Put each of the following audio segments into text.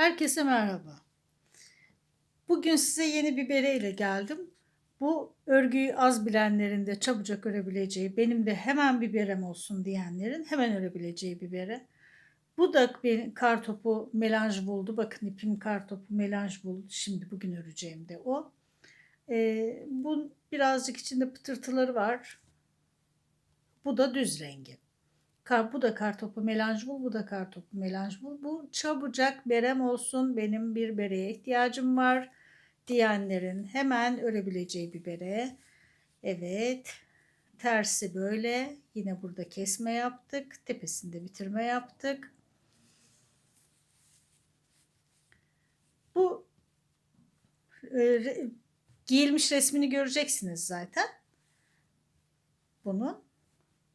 Herkese merhaba. Bugün size yeni bir bereyle geldim. Bu örgüyü az bilenlerin de çabucak örebileceği, benim de hemen bir berem olsun diyenlerin hemen örebileceği bir bere. Bu da bir kar topu melanj buldu. Bakın ipim kar topu melanj buldu. Şimdi bugün öreceğim de o. Ee, bu birazcık içinde pıtırtıları var. Bu da düz rengi. Kar, bu da kartopu melanj bul, bu da kartopu melanj bul. Bu çabucak berem olsun, benim bir bereye ihtiyacım var diyenlerin hemen örebileceği bir bere. Evet, tersi böyle. Yine burada kesme yaptık, tepesinde bitirme yaptık. Bu e, giyilmiş resmini göreceksiniz zaten. Bunun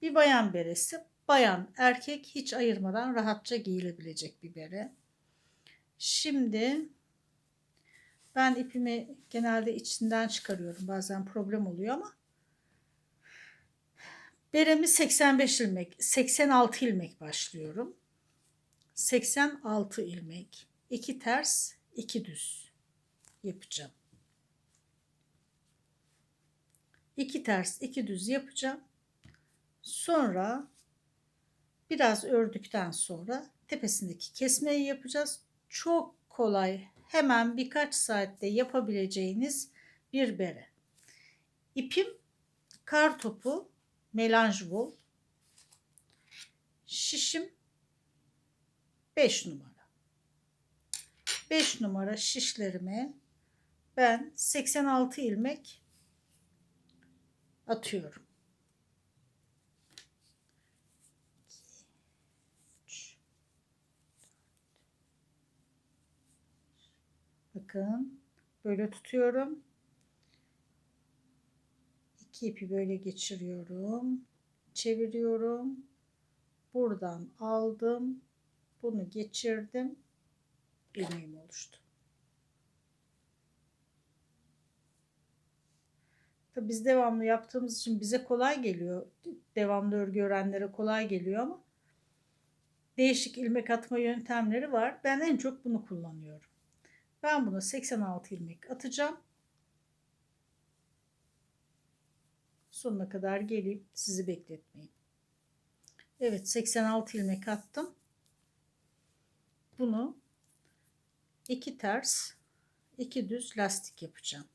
bir bayan beresi bayan, erkek hiç ayırmadan rahatça giyilebilecek bir bere. Şimdi ben ipimi genelde içinden çıkarıyorum. Bazen problem oluyor ama beremi 85 ilmek, 86 ilmek başlıyorum. 86 ilmek, 2 ters, 2 düz yapacağım. 2 ters, 2 düz yapacağım. Sonra Biraz ördükten sonra tepesindeki kesmeyi yapacağız. Çok kolay hemen birkaç saatte yapabileceğiniz bir bere. İpim kar topu melanj wool. Şişim 5 numara. 5 numara şişlerime ben 86 ilmek atıyorum. Bakın böyle tutuyorum. İki ipi böyle geçiriyorum. Çeviriyorum. Buradan aldım. Bunu geçirdim. ilmeğim oluştu. Tabi biz devamlı yaptığımız için bize kolay geliyor. Devamlı örgü öğrenlere kolay geliyor ama değişik ilmek atma yöntemleri var. Ben en çok bunu kullanıyorum. Ben buna 86 ilmek atacağım. Sonuna kadar geleyim. Sizi bekletmeyin. Evet 86 ilmek attım. Bunu iki ters, iki düz lastik yapacağım.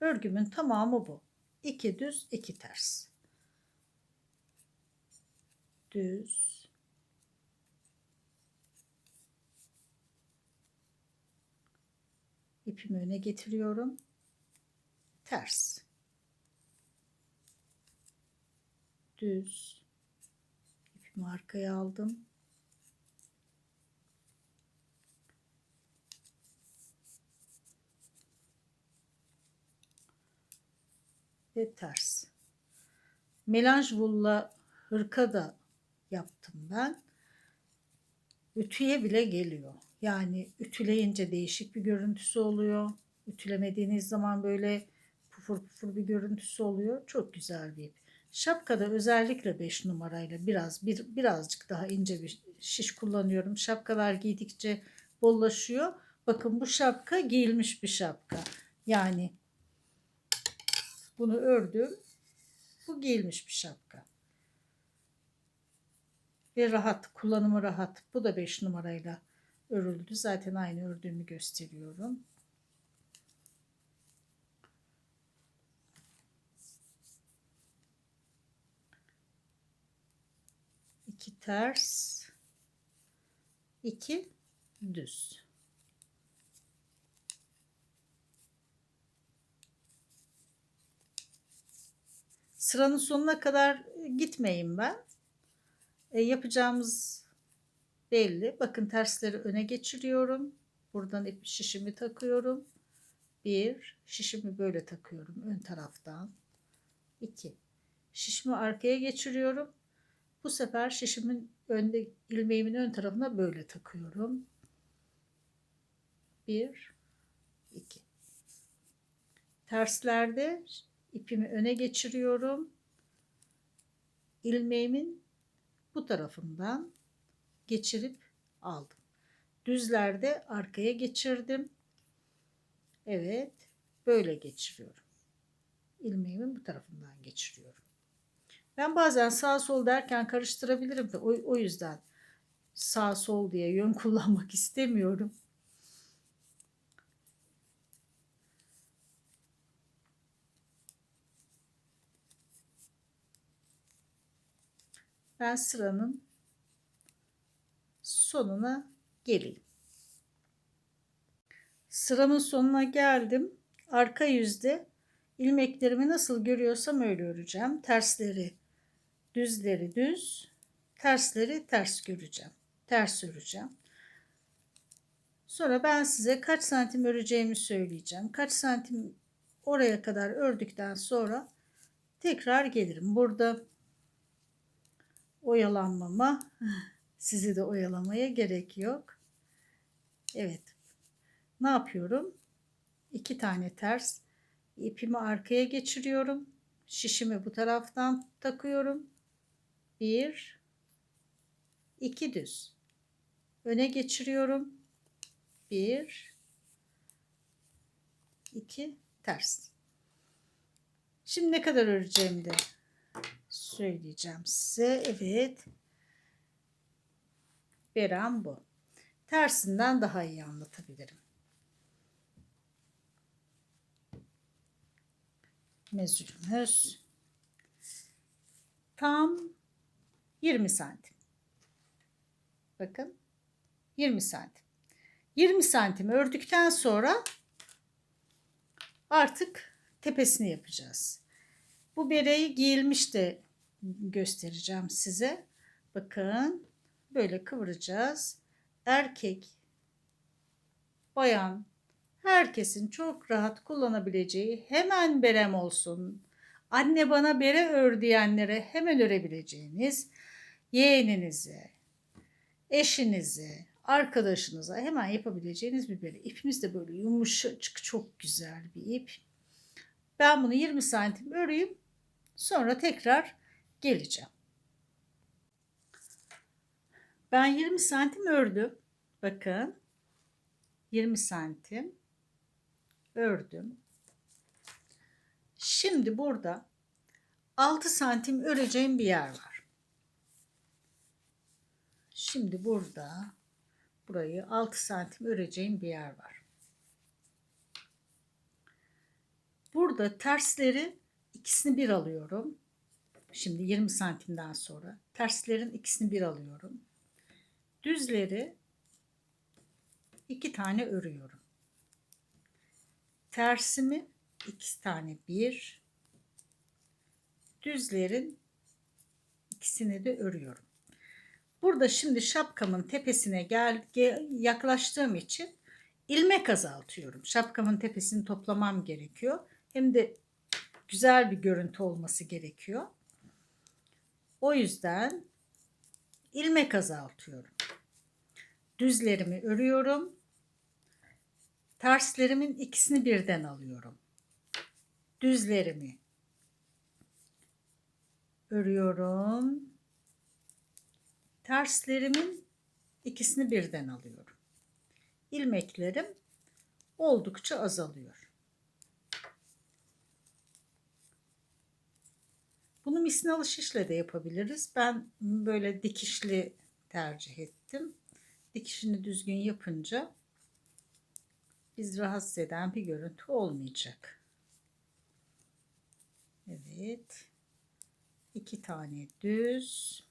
Örgümün tamamı bu. İki düz, iki ters. Düz, ipimi öne getiriyorum. Ters. Düz. İpimi arkaya aldım. Ve ters. Melanj vulla hırka da yaptım ben. Ütüye bile geliyor. Yani ütüleyince değişik bir görüntüsü oluyor. Ütülemediğiniz zaman böyle pufur pufur bir görüntüsü oluyor. Çok güzel bir ip. Şapkada özellikle 5 numarayla biraz bir, birazcık daha ince bir şiş kullanıyorum. Şapkalar giydikçe bollaşıyor. Bakın bu şapka giyilmiş bir şapka. Yani bunu ördüm. Bu giyilmiş bir şapka. Ve rahat, kullanımı rahat. Bu da 5 numarayla örüldü. Zaten aynı ördüğümü gösteriyorum. İki ters, iki düz. Sıranın sonuna kadar gitmeyin ben. E, yapacağımız belli. Bakın tersleri öne geçiriyorum. Buradan ip şişimi takıyorum. Bir, şişimi böyle takıyorum ön taraftan. İki, şişimi arkaya geçiriyorum. Bu sefer şişimin önde ilmeğimin ön tarafına böyle takıyorum. Bir, iki. Terslerde ipimi öne geçiriyorum. İlmeğimin bu tarafından geçirip aldım. Düzlerde arkaya geçirdim. Evet. Böyle geçiriyorum. İlmeğimin bu tarafından geçiriyorum. Ben bazen sağ sol derken karıştırabilirim de o, o yüzden sağ sol diye yön kullanmak istemiyorum. Ben sıranın sonuna geleyim. Sıramın sonuna geldim. Arka yüzde ilmeklerimi nasıl görüyorsam öyle öreceğim. Tersleri düzleri düz, tersleri ters göreceğim. Ters öreceğim. Sonra ben size kaç santim öreceğimi söyleyeceğim. Kaç santim oraya kadar ördükten sonra tekrar gelirim. Burada oyalanmama sizi de oyalamaya gerek yok. Evet. Ne yapıyorum? İki tane ters ipimi arkaya geçiriyorum. Şişimi bu taraftan takıyorum. Bir, iki düz. Öne geçiriyorum. Bir, iki ters. Şimdi ne kadar öreceğimi de söyleyeceğim size. Evet. Berem bu. Tersinden daha iyi anlatabilirim. Mezürümüz tam 20 santim. Bakın 20 santim. 20 santim ördükten sonra artık tepesini yapacağız. Bu bereyi giyilmiş de göstereceğim size. Bakın böyle kıvıracağız. Erkek, bayan, herkesin çok rahat kullanabileceği hemen berem olsun. Anne bana bere ör diyenlere hemen örebileceğiniz yeğeninize, eşinize, arkadaşınıza hemen yapabileceğiniz bir bere. İpimiz de böyle yumuşacık çok güzel bir ip. Ben bunu 20 santim öreyim. Sonra tekrar geleceğim. Ben 20 santim ördüm. Bakın. 20 santim ördüm. Şimdi burada 6 santim öreceğim bir yer var. Şimdi burada burayı 6 santim öreceğim bir yer var. Burada tersleri ikisini bir alıyorum. Şimdi 20 santimden sonra terslerin ikisini bir alıyorum. Düzleri iki tane örüyorum. Tersimi iki tane bir. Düzlerin ikisini de örüyorum. Burada şimdi şapkamın tepesine gel, yaklaştığım için ilmek azaltıyorum. Şapkamın tepesini toplamam gerekiyor. Hem de güzel bir görüntü olması gerekiyor. O yüzden ilmek azaltıyorum. Düzlerimi örüyorum. Terslerimin ikisini birden alıyorum. Düzlerimi örüyorum. Terslerimin ikisini birden alıyorum. İlmeklerim oldukça azalıyor. Bunu misinalı şişle de yapabiliriz. Ben böyle dikişli tercih ettim. Dikişini düzgün yapınca biz rahatsız eden bir görüntü olmayacak. Evet. iki tane düz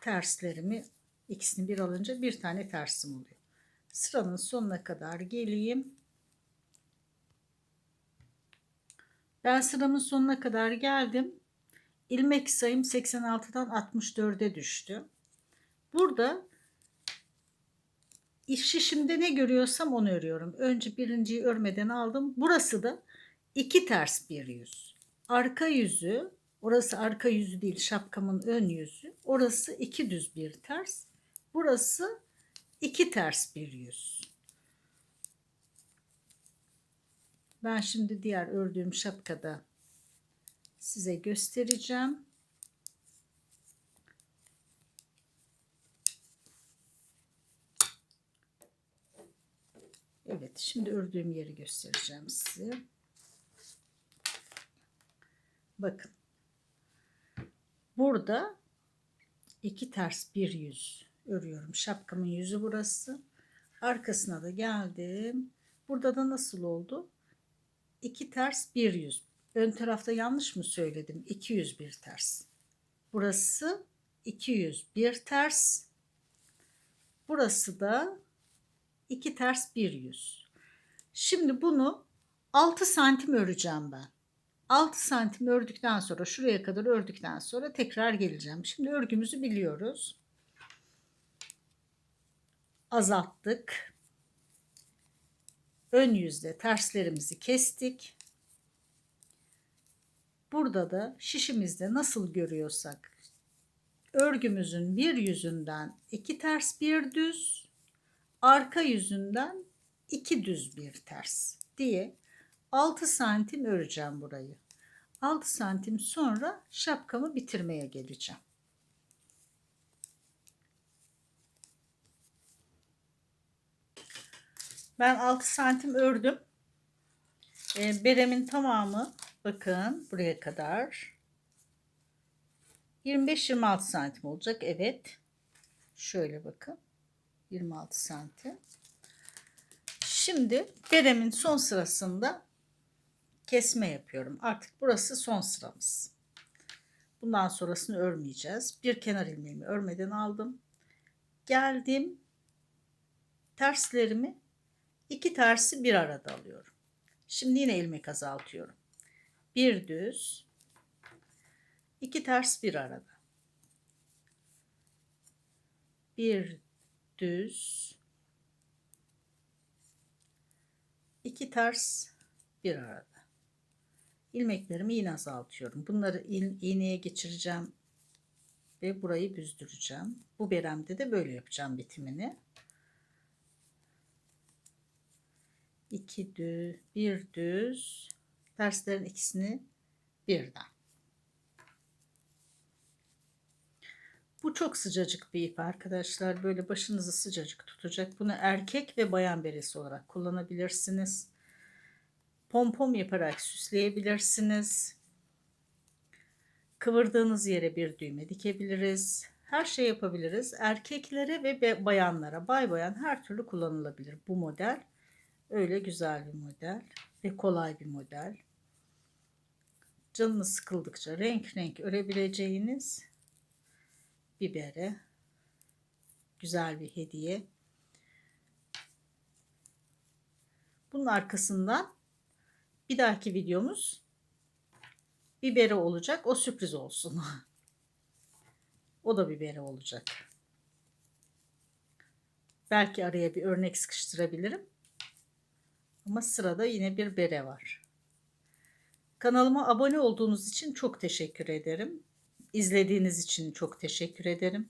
terslerimi ikisini bir alınca bir tane tersim oluyor. Sıranın sonuna kadar geleyim. Ben sıramın sonuna kadar geldim. İlmek sayım 86'dan 64'e düştü. Burada iş şişimde ne görüyorsam onu örüyorum. Önce birinciyi örmeden aldım. Burası da iki ters bir yüz. Arka yüzü, orası arka yüzü değil şapkamın ön yüzü. Orası iki düz bir ters. Burası iki ters bir yüz. Ben şimdi diğer ördüğüm şapkada size göstereceğim. Evet şimdi ördüğüm yeri göstereceğim size. Bakın. Burada iki ters bir yüz örüyorum. Şapkamın yüzü burası. Arkasına da geldim. Burada da nasıl oldu? İki ters bir yüz. Ön tarafta yanlış mı söyledim? 200 bir ters. Burası 200 bir ters. Burası da iki ters bir yüz. Şimdi bunu 6 santim öreceğim ben. 6 santim ördükten sonra şuraya kadar ördükten sonra tekrar geleceğim. Şimdi örgümüzü biliyoruz. Azalttık. Ön yüzde terslerimizi kestik. Burada da şişimizde nasıl görüyorsak örgümüzün bir yüzünden iki ters bir düz, arka yüzünden iki düz bir ters diye 6 santim öreceğim burayı. 6 santim sonra şapkamı bitirmeye geleceğim. Ben 6 santim ördüm. E, beremin tamamı bakın buraya kadar 25-26 santim olacak. Evet. Şöyle bakın. 26 santim. Şimdi beremin son sırasında kesme yapıyorum. Artık burası son sıramız. Bundan sonrasını örmeyeceğiz. Bir kenar ilmeğimi örmeden aldım. Geldim. Terslerimi iki tersi bir arada alıyorum. Şimdi yine ilmek azaltıyorum. Bir düz, iki ters bir arada. Bir düz, iki ters bir arada. İlmeklerimi yine azaltıyorum. Bunları iğneye geçireceğim ve burayı büzdüreceğim. Bu beremde de böyle yapacağım bitimini. İki düz, bir düz, terslerin ikisini birden. Bu çok sıcacık bir ip arkadaşlar. Böyle başınızı sıcacık tutacak. Bunu erkek ve bayan beresi olarak kullanabilirsiniz. Pompom yaparak süsleyebilirsiniz. Kıvırdığınız yere bir düğme dikebiliriz. Her şey yapabiliriz. Erkeklere ve bayanlara, bay bayan her türlü kullanılabilir bu model. Öyle güzel bir model ve kolay bir model. Canınız sıkıldıkça renk renk örebileceğiniz bibere güzel bir hediye. Bunun arkasından bir dahaki videomuz biberi olacak. O sürpriz olsun. o da biberi olacak. Belki araya bir örnek sıkıştırabilirim. Ama sırada yine bir bere var. Kanalıma abone olduğunuz için çok teşekkür ederim. İzlediğiniz için çok teşekkür ederim.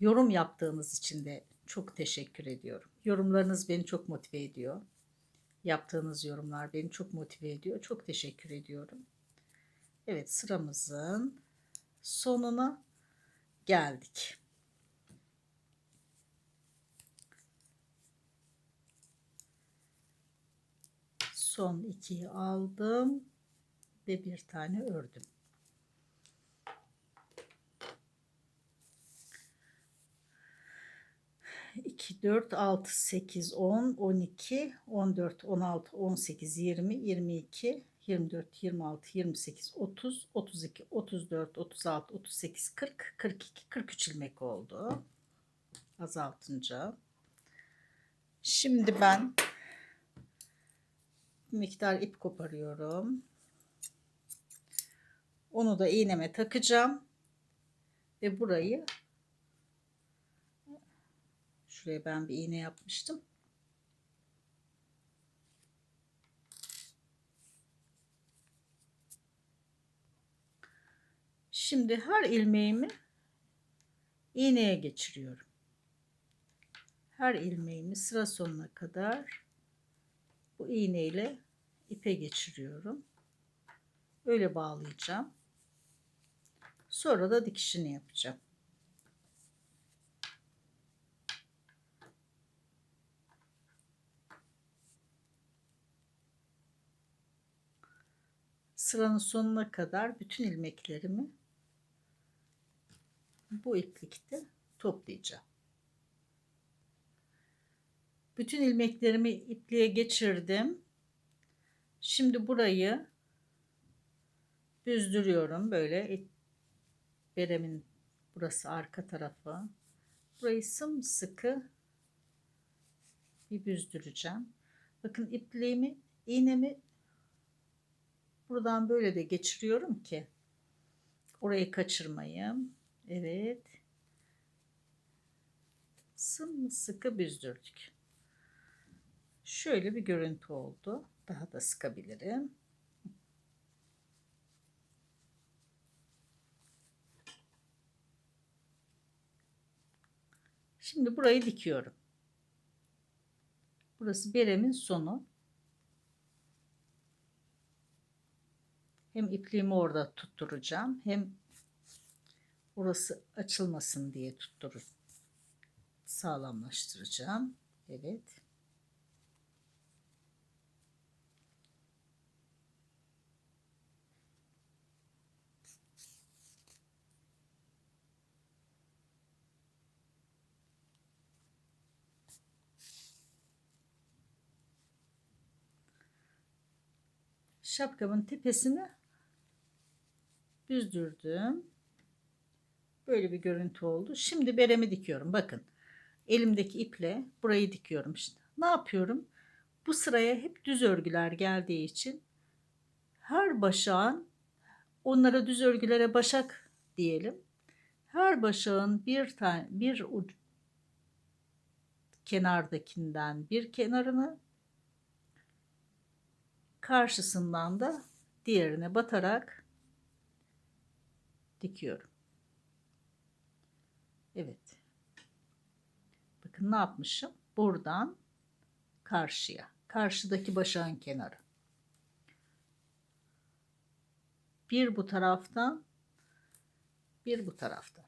Yorum yaptığınız için de çok teşekkür ediyorum. Yorumlarınız beni çok motive ediyor. Yaptığınız yorumlar beni çok motive ediyor. Çok teşekkür ediyorum. Evet sıramızın sonuna geldik. Son ikiyi aldım ve bir tane ördüm. 2, 4, 6, 8, 10, 12, 14, 16, 18, 20, 22, 24, 26, 28, 30, 32, 34, 36, 38, 40, 42, 43 ilmek oldu. Azaltınca. Şimdi ben miktar ip koparıyorum. Onu da iğneme takacağım. Ve burayı Şuraya ben bir iğne yapmıştım. Şimdi her ilmeğimi iğneye geçiriyorum. Her ilmeğimi sıra sonuna kadar bu iğneyle ipe geçiriyorum. Öyle bağlayacağım. Sonra da dikişini yapacağım. Sıranın sonuna kadar bütün ilmeklerimi bu iplikte toplayacağım. Bütün ilmeklerimi ipliğe geçirdim. Şimdi burayı büzdürüyorum böyle beremin burası arka tarafı. Burayı sımsıkı bir büzdüreceğim. Bakın ipliğimi, iğnemi buradan böyle de geçiriyorum ki orayı kaçırmayayım. Evet. Sımsıkı büzdürdük. Şöyle bir görüntü oldu. Daha da sıkabilirim. Şimdi burayı dikiyorum. Burası beremin sonu. Hem ipliğimi orada tutturacağım hem orası açılmasın diye tutturur. Sağlamlaştıracağım. Evet. Şapkamın tepesini büzdürdüm. Böyle bir görüntü oldu. Şimdi beremi dikiyorum. Bakın elimdeki iple burayı dikiyorum işte. Ne yapıyorum? Bu sıraya hep düz örgüler geldiği için her başağın onlara düz örgülere başak diyelim. Her başağın bir tane bir uç kenardakinden bir kenarını karşısından da diğerine batarak dikiyorum. Evet. Bakın ne yapmışım? Buradan karşıya. Karşıdaki başağın kenarı. Bir bu taraftan, bir bu taraftan.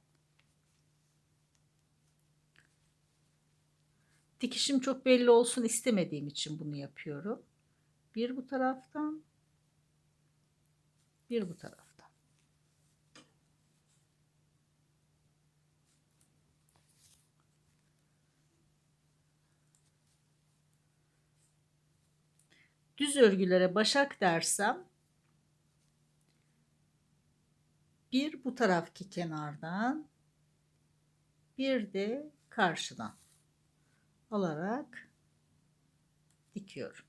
Dikişim çok belli olsun istemediğim için bunu yapıyorum. Bir bu taraftan. Bir bu taraftan. Düz örgülere başak dersem bir bu tarafki kenardan bir de karşıdan alarak dikiyorum.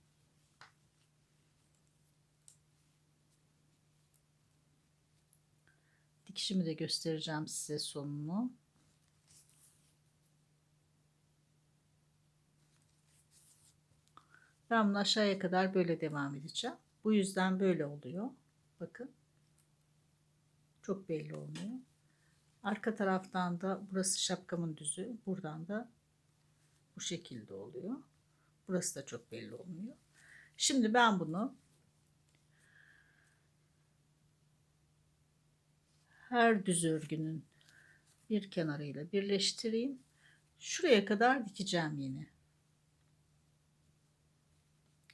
Dikişimi de göstereceğim size sonunu. Ben bunu aşağıya kadar böyle devam edeceğim. Bu yüzden böyle oluyor. Bakın. Çok belli olmuyor. Arka taraftan da burası şapkamın düzü. Buradan da bu şekilde oluyor. Burası da çok belli olmuyor. Şimdi ben bunu her düz örgünün bir kenarıyla birleştireyim. Şuraya kadar dikeceğim yine.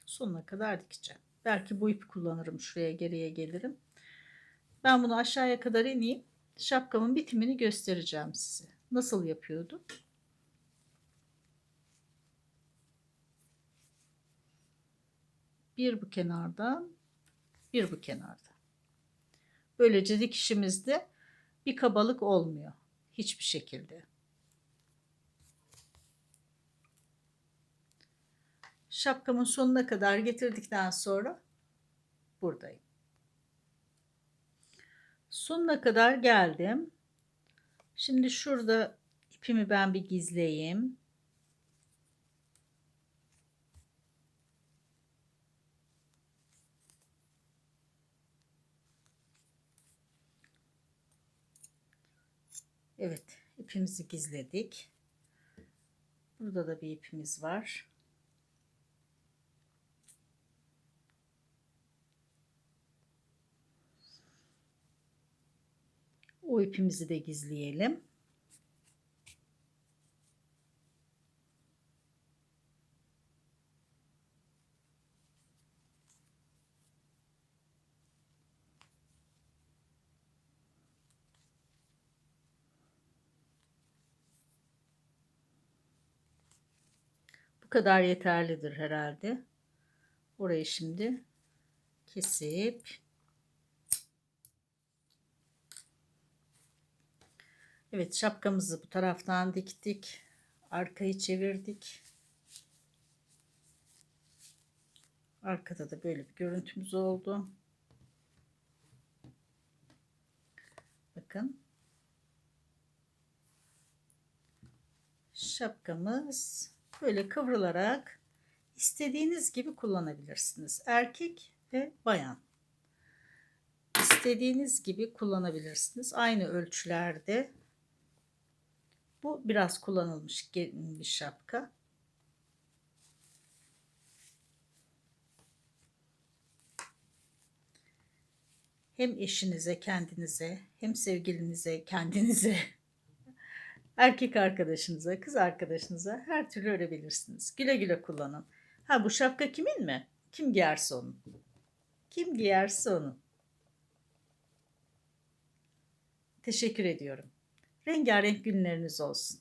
Sonuna kadar dikeceğim. Belki bu ipi kullanırım. Şuraya geriye gelirim. Ben bunu aşağıya kadar ineyim. Şapkamın bitimini göstereceğim size. Nasıl yapıyordum? Bir bu kenardan, bir bu kenardan. Böylece dikişimizde bir kabalık olmuyor. Hiçbir şekilde. Şapkamın sonuna kadar getirdikten sonra buradayım. Sonuna kadar geldim. Şimdi şurada ipimi ben bir gizleyeyim. Evet ipimizi gizledik. Burada da bir ipimiz var. O ipimizi de gizleyelim. Bu kadar yeterlidir herhalde. Orayı şimdi kesip Evet şapkamızı bu taraftan diktik. Arkayı çevirdik. Arkada da böyle bir görüntümüz oldu. Bakın. Şapkamız böyle kıvrılarak istediğiniz gibi kullanabilirsiniz. Erkek ve bayan. İstediğiniz gibi kullanabilirsiniz. Aynı ölçülerde. Bu biraz kullanılmış bir şapka. Hem eşinize, kendinize, hem sevgilinize, kendinize, erkek arkadaşınıza, kız arkadaşınıza her türlü örebilirsiniz. Güle güle kullanın. Ha bu şapka kimin mi? Kim giyerse onun. Kim giyerse onun. Teşekkür ediyorum. Rengarenk günleriniz olsun.